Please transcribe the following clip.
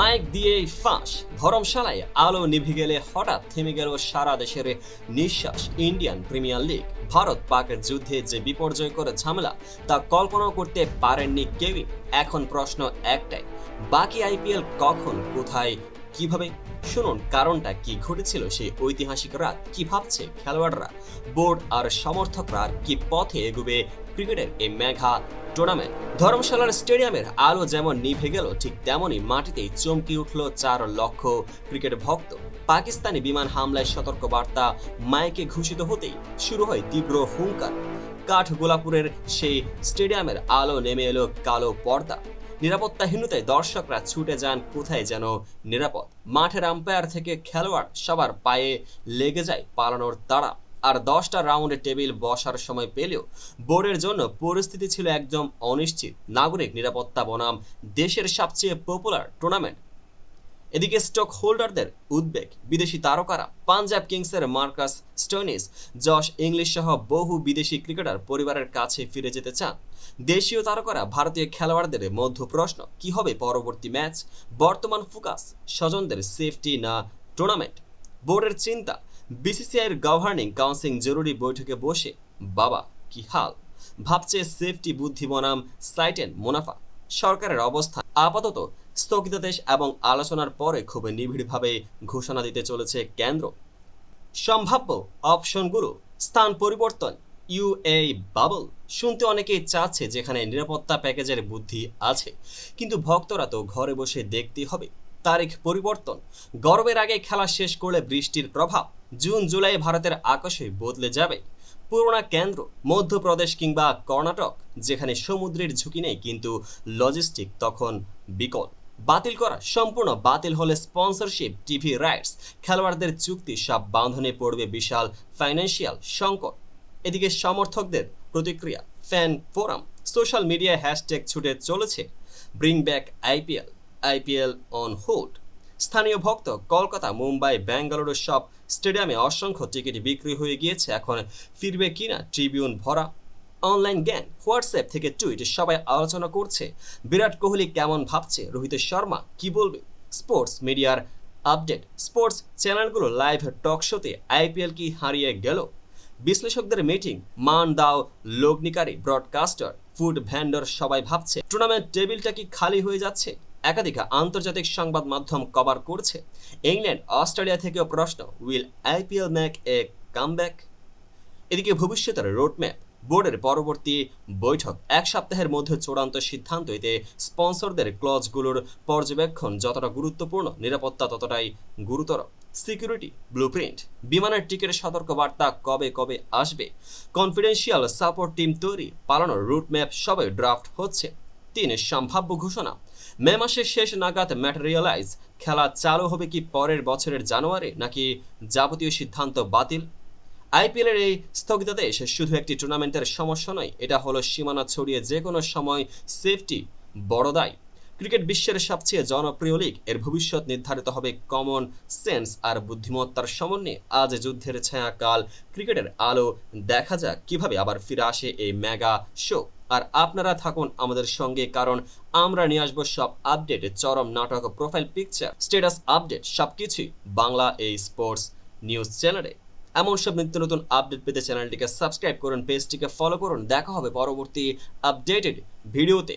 Mic দিয়ে ফাঁস। ধরমশালায় আলো নিভে গেলে হঠাৎ থেমে গেল সারা দেশের নিঃশ্বাস। ইন্ডিয়ান প্রিমিয়ার লিগ, ভারত পাকের যুদ্ধে যে বিপর্যয় করে ঝামেলা, তা কল্পনাও করতে পারেননি কেউই। এখন প্রশ্ন একটাই, বাকি আইপিএল কখন, কোথায় কীভাবে? শুনুন, কারণটা কি ঘটেছিল সেই ঐতিহাসিক রাত কি ভাবছে? খেলোয়াড়রা, বোর্ড আর সমর্থকরা কি পথে এগুবে? ক্রিকেটের এই মেঘা টুর্নামেন্ট ধর্মশালার স্টেডিয়ামের আলো যেমন নিভে গেল, ঠিক তেমনই মাটিতেই চমকে উঠল চার লক্ষ ক্রিকেট ভক্ত। পাকিস্তানি বিমান হামলায় সতর্ক বার্তা মাইকে ঘোষিত হতেই শুরু হয় তীব্র হুঙ্কার। কাঠ গোলাপুরের সেই স্টেডিয়ামের আলো নেমে এলো কালো পর্দা। নিরাপত্তাহীনতায় দর্শকরা ছুটে যান কোথায় যেন নিরাপদ। মাঠের আম্পায়ার থেকে খেলোয়াড় সবার পায়ে লেগে যায় পালানোর তাড়া। আর দশটা রাউন্ডে টেবিল বসার সময় পেলেও বোর্ডের জন্য পরিস্থিতি ছিল একদম অনিশ্চিত। নাগরিক নিরাপত্তা বনাম দেশের সবচেয়ে পপুলার টুর্নামেন্ট এদিকে স্টক হোল্ডারদের উদ্বেগ। বিদেশি তারকারা পাঞ্জাব কিংসের মার্কাস স্টোনিস জশ ইংলিশ সহ বহু বিদেশি ক্রিকেটার পরিবারের কাছে ফিরে যেতে চান। দেশীয় তারকারা ভারতীয় খেলোয়াড়দের মধ্য প্রশ্ন, কি হবে পরবর্তী ম্যাচ? বর্তমান ফোকাস স্বজনদের সেফটি না টুর্নামেন্ট? বোর্ডের চিন্তা, বিসিসিআইয়ের গভর্নিং কাউন্সিল জরুরি বৈঠকে বসে, বাবা, কি হাল? ভাবছে সেফটি বুদ্ধি বনাম সাইটেন মুনাফা। সরকারের অবস্থান আপাতত স্থগিতাদেশ এবং আলোচনার পরে খুব নিবিড়ভাবে ঘোষণা দিতে চলেছে কেন্দ্র। সম্ভাব্য অপশনগুলো স্থান পরিবর্তন ইউএ বাবল শুনতে অনেকেই চাচ্ছে যেখানে নিরাপত্তা প্যাকেজের বুদ্ধি আছে, কিন্তু ভক্তরা তো ঘরে বসে দেখতে হবে। তারিখ পরিবর্তন, গরমের আগে খেলা শেষ করলে বৃষ্টির প্রভাব, জুন, জুলাই ভারতের আকাশে বদলে যাবে। পুরোনা কেন্দ্র, মধ্যপ্রদেশ কিংবা কর্ণাটক, যেখানে সমুদ্রের ঝুঁকি নেই কিন্তু লজিস্টিক তখন বিকল বাতিল করা সম্পূর্ণ বাতিল হলে স্পন্সরশিপ, টিভি রাইটস, খেলোয়াড়দের চুক্তি সব বাঁধনে পড়বে বিশাল ফাইন্যান্সিয়াল সংকট। এদিকে সমর্থকদের প্রতিক্রিয়া, ফ্যান ফোরাম, সোশ্যাল মিডিয়ায় হ্যাশট্যাগ ছুটে চলেছে। Bring back IPL IPL on hold. স্থানীয় ভক্ত, কলকাতা, মুম্বাই বেঙ্গালুরু সব স্টেডিয়ামে অসংখ্য টিকিট বিক্রি হয়ে গিয়েছে। এখন ফিরবে কিনা ট্রিবিউন ভরা অনলাইন জ্ঞান, হোয়াটসঅ্যাপ থেকে টুইট সবাই আলোচনা করছে। বিরাট কোহলি কেমন ভাবছে? রোহিত শর্মা কি বলবে? স্পোর্টস মিডিয়ার আপডেট। স্পোর্টস চ্যানেলগুলো লাইভ টক শোতে আইপিএল কি হারিয়ে গেল? বিশ্লেষকদের মিটিং, মান দাও লগ্নিকারী ব্রডকাস্টার, ফুড ভ্যান্ডর সবাই ভাবছে। টুর্নামেন্ট টেবিলটা কি খালি হয়ে যাচ্ছে? একাধিক আন্তর্জাতিক সংবাদ মাধ্যম কভার করছে। ইংল্যান্ড, অস্ট্রেলিয়া থেকেও প্রশ্ন, will IPL make a comeback? এদিকে ভবিষ্যতের রোডম্যাপ। বোর্ডের পরবর্তী বৈঠক এক সপ্তাহের মধ্যে চূড়ান্ত সিদ্ধান্ত এতে স্পন্সরদের ক্লজগুলোর পর্যবেক্ষণ যতটা গুরুত্বপূর্ণ, নিরাপত্তা ততটাই গুরুতর। সিকিউরিটি ব্লুপ্রিন্ট, বিমানের টিকিটের সতর্কবার্তা কবে কবে আসবে? কনফিডেন্সিয়াল সাপোর্ট টিম তৈরি, পালানোর রুটম্যাপ সবাই ড্রাফট হচ্ছে। তিন সম্ভাব্য ঘোষণা। মে মাসের শেষ নাগাদ ম্যাটেরিয়ালাইজ খেলা চালু হবে কি পরের বছরের জানুয়ারি, নাকি যাবতীয় সিদ্ধান্ত বাতিল? আইপিএলের এই স্থগিতাদেশ শুধু একটি টুর্নামেন্টের সমস্যা নয়, এটা হলো সীমানা ছড়িয়ে যে কোনো সময় সেফটি বড় দায়। ক্রিকেট বিশ্বের সবচেয়ে জনপ্রিয় লীগ, এর ভবিষ্যৎ নির্ধারিত হবে কমন সেন্স আর বুদ্ধিমত্তার সমন্বয়ে। আজ যুদ্ধের ছায়া কাল ক্রিকেটের আলো দেখা যাক কীভাবে আবার ফিরে আসে এই মেগা শো আর আপনারা থাকুন আমাদের সঙ্গে, কারণ আমরা নিয়ে আসব সব আপডেট চরম নাটক প্রোফাইল পিকচার স্ট্যাটাস আপডেট সবকিছুই বাংলা এই স্পোর্টস নিউজ চ্যানেলে এমন সব নিত্য নতুন আপডেট পেতে চ্যানেলটিকে সাবস্ক্রাইব করুন পেজটিকে ফলো করুন। দেখা হবে পরবর্তী আপডেটেড ভিডিওতে।